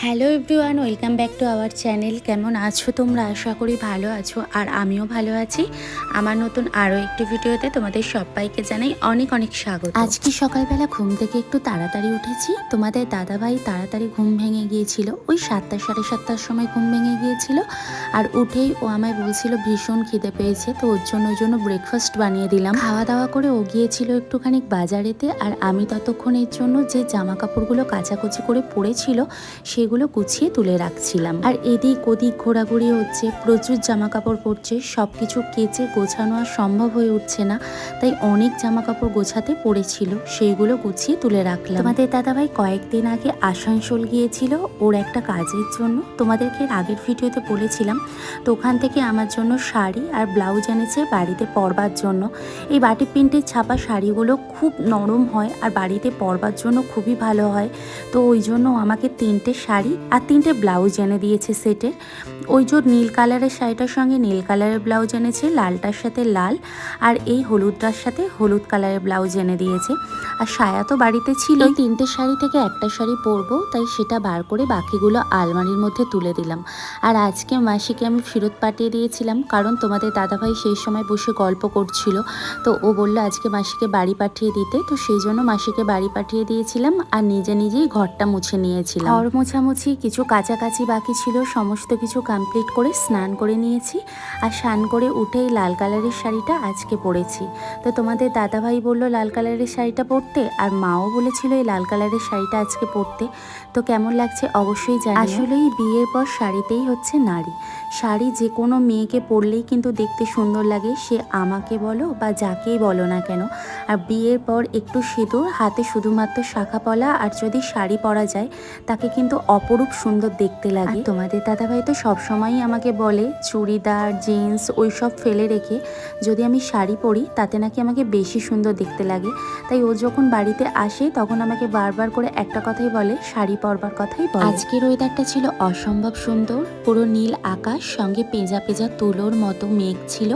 Hello everyone welcome back to our channel কেমন আছো তোমরা? আশা করি ভালো আছো, আর আমিও ভালো আছি। আমার নতুন আরও একটি ভিডিওতে তোমাদের সবাইকে জানাই অনেক অনেক স্বাগত। আজকে সকালবেলা ঘুম থেকে একটু তাড়াতাড়ি উঠেছি। তোমাদের দাদাভাই তাড়াতাড়ি ঘুম ভেঙে গিয়েছিল। ওই সাতটা, সাড়ে সাতটার সময় ঘুম ভেঙে গিয়েছিল। আর উঠেই ও আমায় বলছিল, ভীষণ খিদে পেয়েছে, তো ওর জন্য ওই জন্য ব্রেকফাস্ট বানিয়ে দিলাম। খাওয়া দাওয়া করে ও গিয়েছিল একটুখানি বাজারেতে, আর আমি ততক্ষণের জন্য যে জামা কাপড়গুলো কাচাকুচি করে পরেছিল সেগুলো গুছিয়ে তুলে রাখছিলাম। আর এদিক ওদিক ঘোরাঘুরি হচ্ছে, প্রচুর জামা কাপড় পরছে সব কিছু কেচে গোছানো আর সম্ভব হয়ে উঠছে না। তাই অনেক জামা কাপড় গোছাতে পড়েছিল, সেইগুলো গুছিয়ে তুলে রাখলাম। আমাদের দাদাভাই কয়েকদিন আগে আসানসোল গিয়েছিল ওর একটা কাজের জন্য। তোমাদেরকে আগের ভিডিওতে বলেছিলাম, তো ওখান থেকে আমার জন্য শাড়ি আর ব্লাউজ এনেছে বাড়িতে পরবার জন্য। এই বাটি প্রিন্টের ছাপা শাড়িগুলো খুব নরম হয় আর বাড়িতে পরবার জন্য খুবই ভালো হয়। তো ওই জন্য আমাকে তিনটে শাড়ি আর তিনটে ব্লাউজ এনে দিয়েছে সেটে। ওই যে নীল কালারের শাড়িটার সঙ্গে নীল কালারের ব্লাউজ এনেছে লালটার সাথে লাল আর এই হলুদটার সাথে হলুদ কালারের ব্লাউজ এনে দিয়েছে। আর সায়া তো বাড়িতে ছিল। তিনটে শাড়ি থেকে একটা শাড়ি পরবো তাই সেটা বার করে বাকিগুলো আলমারির মধ্যে তুলে দিলাম। আর আজকে মাসিকে আমি ফেরত পাঠিয়ে দিয়েছিলাম কারণ তোমাদের দাদাভাই সেই সময় বসে গল্প করছিল। তো ও বলল আজকে মাসিকে বাড়ি পাঠিয়ে দিতে তো সেই জন্য মাসিকে বাড়ি পাঠিয়ে দিয়েছিলাম আর নিজে নিজেই ঘরটা মুছে নিয়েছিলাম। ঘর মোছামুছি কিছু কাছাকাছি বাকি ছিল, সমস্ত কিছু কমপ্লিট করে স্নান করে নিয়েছি। আর স্নান করে উঠেই লাল কালারের শাড়িটা আজকে পরেছি। তো তোমাদের দাদাভাই বলল, লাল কালারের শাড়িটা পরতে? আর মাও বলেছিল, এই লাল কালারের শাড়িটা আজকে পরতে। তো কেমন লাগছে অবশ্যই জানি আসলেই বিয়ের পর শাড়িতেই হচ্ছে নারী। শাড়ি যে কোনো মেয়েকে পরলেই কিন্তু দেখতে সুন্দর লাগে। সে আমাকে বলো বা যাকেই বলো না কেন, আর বিয়ের পর একটু সিঁদুর, হাতে শুধুমাত্র শাখা পলা, আর যদি শাড়ি পরা যায়, তাকে কিন্তু অপরূপ সুন্দর দেখতে লাগে। তোমাদের দাদাভাই তো সবসময়ই আমাকে বলে চুড়িদার জিন্স ওই সব ফেলে রেখে যদি আমি শাড়ি পরি তাতে নাকি আমাকে বেশি সুন্দর দেখতে লাগে। তাই ও যখন বাড়িতে আসে তখন আমাকে বারবার করে একটা কথাই বলে শাড়ি পরবার কথাই বলে। আজকের ওয়েদারটা ছিল অসম্ভব সুন্দর পুরো নীল আকাশ সঙ্গে পেঁজা পেঁজা তুলোর মতো মেঘ ছিল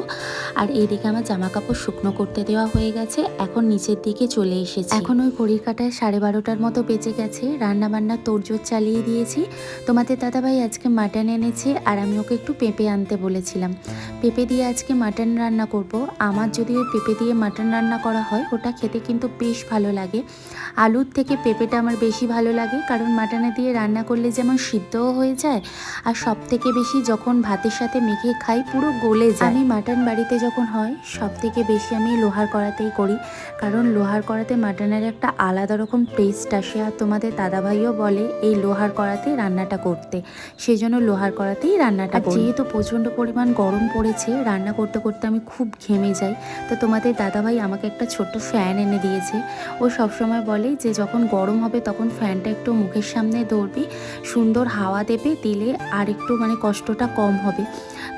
আর এদিকে আমার জামা কাপড় শুকনো করতে দেওয়া হয়ে গেছে এখন নিচের দিকে চলে এসেছে। এখন ওই ঘড়ির কাটায় সাড়ে বারোটার মতো বেঁচে গেছে রান্না বান্না তোড়জোড় চালিয়ে দিয়েছি তোমাদের দাদাভাই আজকে মাটন এনেছে আর আমি ওকে একটু পেঁপে আনতে বলেছিলাম। পেঁপে দিয়ে আজকে মাটন রান্না করব। আমার যদি ওই পেঁপে দিয়ে মাটন রান্না করা হয়, ওটা খেতে কিন্তু বেশ ভালো লাগে। আলুর থেকে পেঁপেটা আমার বেশি ভালো লাগে, কারণ মাটনে দিয়ে রান্না করলে যেমন সিদ্ধও হয়ে যায় আর সব থেকে বেশি যখন ভাতের সাথে মেখে খাই, পুরো গলে যায়। আমি মাটন বাড়িতে যখন হয় সব থেকে বেশি আমি লোহার কড়াতেই করি, কারণ লোহার কড়াতে মাটনের একটা আলাদা রকম টেস্ট আসে। আর তোমাদের দাদাভাইও বলে, এই লোহার কড়াতে রান্নাটা করতে। সেই জন্য লোহার কড়াতেই রান্নাটা যেহেতু প্রচণ্ড পরিমাণ গরম পড়েছে রান্না করতে করতে আমি খুব ঘেমে যাই। তো তোমাদের দাদাভাই আমাকে একটা ছোট্ট ফ্যান এনে দিয়েছে। ও সবসময় বলে যে যখন গরম হবে তখন ফ্যানটা একটু মুখের সামনে ধরবি। সুন্দর হাওয়া দেবে দিলে আর একটু মানে কষ্টটা কম হবে।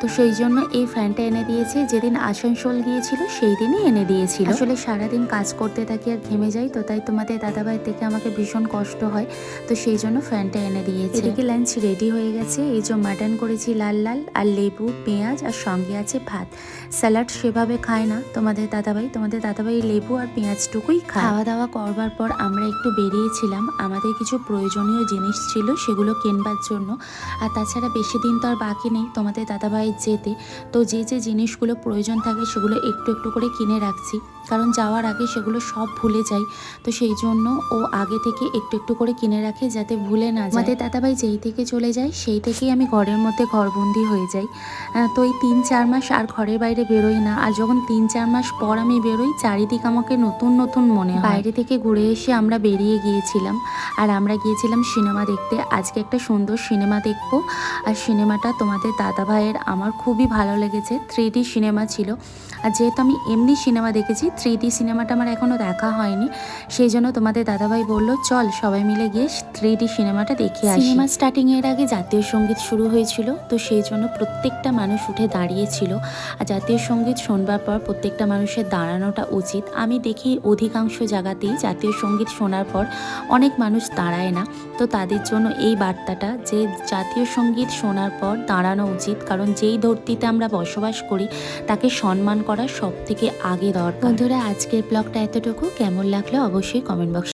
তো সেই জন্য এই ফ্যানটা এনে দিয়েছে। যেদিন আসানসোল গিয়েছিল সেই দিনই এনে দিয়েছিল। আসলে সারাদিন কাজ করতে থাকি আর ঘেমে যাই তো তাই তোমাদের দাদাভাই থেকে আমাকে ভীষণ কষ্ট হয়। তো সেই জন্য ফ্যানটা এনে দিয়েছে। এদিকে লাঞ্চ রেডি হয়ে গেছে। এই যে মাটন করেছি লাল লাল আর লেবু পেঁয়াজ আর সঙ্গে আছে ভাত। স্যালাড সেভাবে খায় না তোমাদের দাদাভাই। তোমাদের দাদাভাই লেবু আর পেঁয়াজটুকুই খায়। খাওয়া দাওয়া করবার পর আমরা একটু বেরিয়েছিলাম। আমাদের কিছু প্রয়োজনীয় জিনিস ছিল সেগুলো কেনবার জন্য। আর তাছাড়া বেশি দিন তো আর বাকি নেই তোমাদের দাদাভাইয়ের যেতে। তো যে যে জিনিসগুলো প্রয়োজন থাকে সেগুলো একটু একটু করে কিনে রাখছি। কারণ যাওয়ার আগে সেগুলো সব ভুলে যাই। তো সেই জন্য ও আগে থেকে একটু একটু করে কিনে রাখে যাতে ভুলে না যায়। আমাদের দাদাভাই যেই থেকে চলে যায় সেই থেকেই আমি ঘরের মধ্যে ঘরবন্দি হয়ে যাই। তো এই তিন চার মাস আর ঘরের বাইরে বেরোই না। আর যখন তিন চার মাস পর আমি বেরোই, চারিদিক আমাকে নতুন নতুন মনে হয়। বাইরে থেকে ঘুরে এসে আমরা বেরিয়ে গিয়েছিলাম। আর আমরা গিয়েছিলাম সিনেমা দেখতে। আজকে একটা সুন্দর সিনেমা দেখব। আর সিনেমাটা তোমাদের দাদা ভাইয়ের। আমার খুবই ভালো লেগেছে। থ্রি ডি সিনেমা ছিল। আর যেহেতু আমি এমনি সিনেমা দেখেছি থ্রি ডি সিনেমাটা আমার এখনও দেখা হয়নি। সেই জন্য তোমাদের দাদাভাই বলল, চল সবাই মিলে গিয়ে থ্রি ডি সিনেমাটা দেখে আসি। সিনেমা স্টার্টিং এর আগে জাতীয় সংগীত শুরু হয়েছিল, তো সেই জন্য প্রত্যেকটা মানুষ উঠে দাঁড়িয়েছিল। আর জাতীয় সংগীত শোনবার পর প্রত্যেকটা মানুষের দাঁড়ানোটা উচিত। আমি দেখি অধিকাংশ জায়গাতেই জাতীয় সংগীত শোনার পর অনেক মানুষ দাঁড়ায় না। তো তাদের জন্য এই বার্তাটা যে জাতীয় সংগীত শোনার পর দাঁড়ানো উচিত, কারণ যেই ধরতিতে আমরা বসবাস করি, তাকে সম্মান করা সব থেকে আগে দরকার। বন্ধুরা, আজকের ব্লগটা এতটুকু। কেমন লাগল অবশ্যই কমেন্ট বক্স